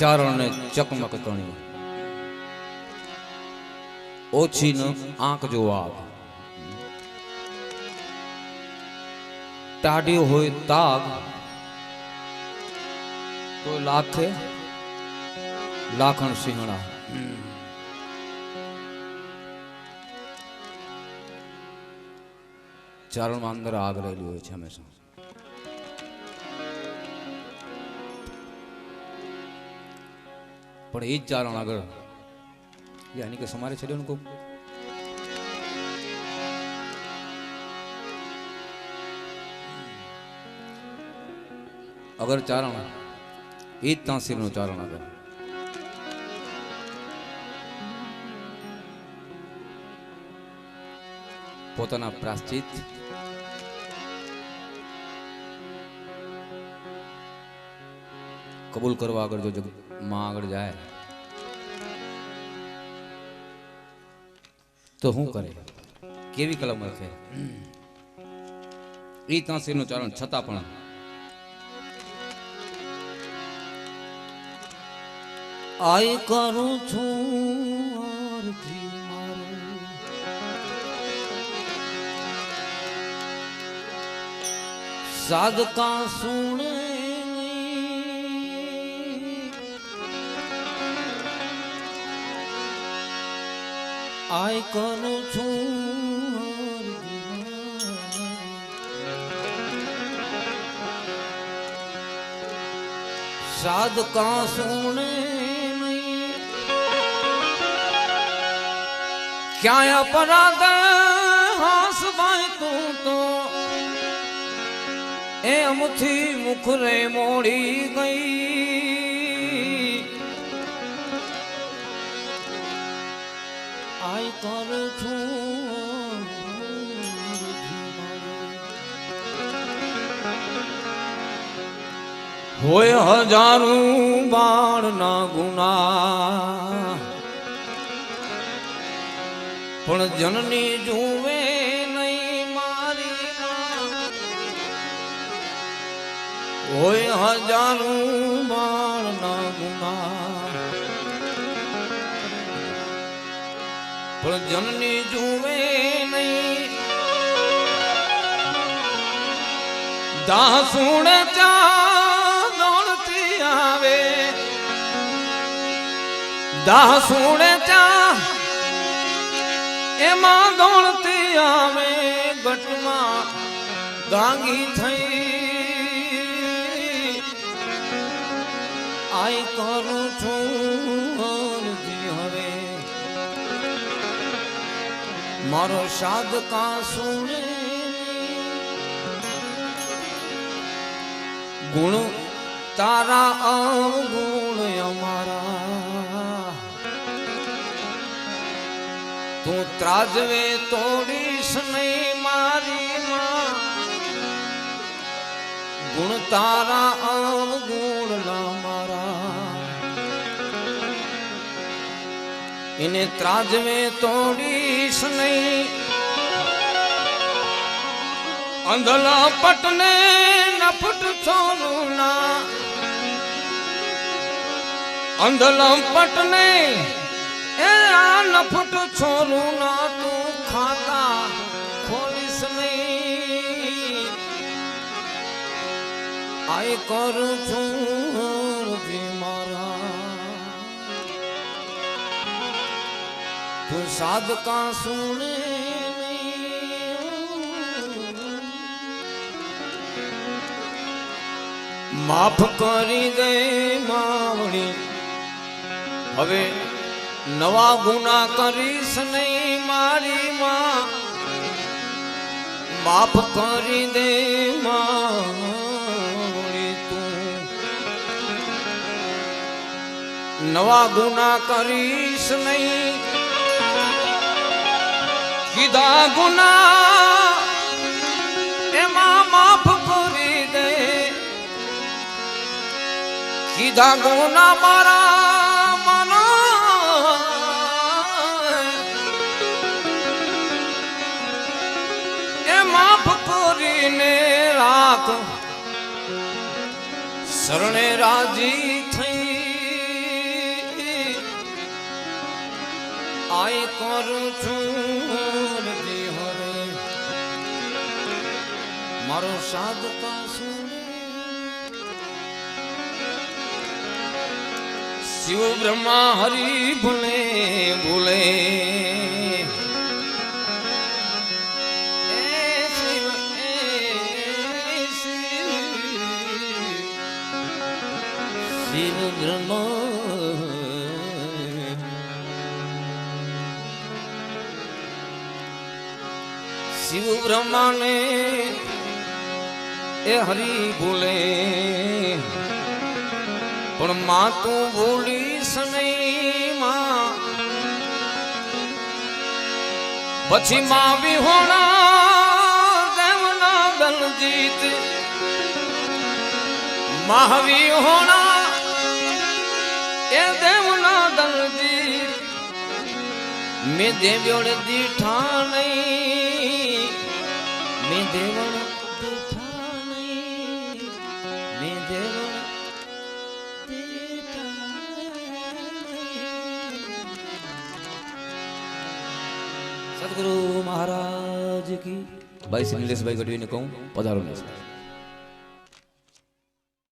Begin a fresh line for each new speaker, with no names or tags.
ચારણને ચકમક તણી ઓછી ન આંખ જોવા આગ ટાઢી હોય તાગ, તો લાખે લાખણ સિંહણા ચારણમાં અંદર આગ રહેલી હોય છે હંમેશા. પણ એ જ ચારણ આગળ. યાની કે સમારે છેલ્યો કહું અગર ચારણ, એ જ નું ચારણ આગળ. પોતાના પ્રાશ્ચિત કબૂલ કરવા આગળ જો માં આગળ જાય. તો શું કરે? કેવી કલમ લખે? એ તાસીરનું ચારણ છતાં પણ. આય કરું છું સાધકા સુણે આય કરું છું સાદકા સુણે ક્યાંય અપરાધ હાસ ભાઈ તું તો? એમથી મુખરે મોડી ગઈ. હોય હજારું બાળના ગુના. પણ જનની જુએ નહીં મારી હોય હજારું બાળના ગુના. પણ જુએ નહીં. દાહ સુણે દોડતી આવે. દાહ સુણે ચા એમાં દોણથી આવે. ગટમાં ગાંગી થઈ. આઈ કરું મારો સાદકા સુણે? ગુણ તારા અવગુણ અમારા. તું ત્રાજવે તોડીશ નહીં મારી માં. ગુણ તારા અવગુણ ના મારા એને ત્રાજવે તોડીશ નહીં. અંધલા પટને નફટ છોરુના અંધલા પટને એ આ નફટ છોરુના તું ખાતા ખોલીશ નહીં. આય કરું છું તું સાદકા સુણે માફ કરી દે માવણી હવે નવા ગુના કરીશ નહીં મારી માં. માફ કરી દે માવણી તું. નવા ગુના કરીશ નહીં. કીધા ગુના એમાં માફ કરી દે. કીધા ગુના મારા મનો. એ માફ કરીને રાખ શરણે રાજી આય કરું છું રજી હરે મારો સાધતા સુને શિવ બ્રહ્મા હરી ભૂલે ભૂલે એ શિવ એ શિવ શિવ બ્રહ્મા શિવ બ્રહ્માને એ હરી ભૂલે પણ માં તું ભૂલીશ નહીં પછી માં વિહોણા દેવના દલજીત. મહાવિહોણા એ મેં દેવ્યોડ દીઠા નહીં. મેં દેવણ દીઠા નહીં. મેં દેવણ સદગુરુ મહારાજ કી. ભાઈ શ્રી નિલેશભાઈ ગઢવીને કહું પધારો નિલેશભાઈ.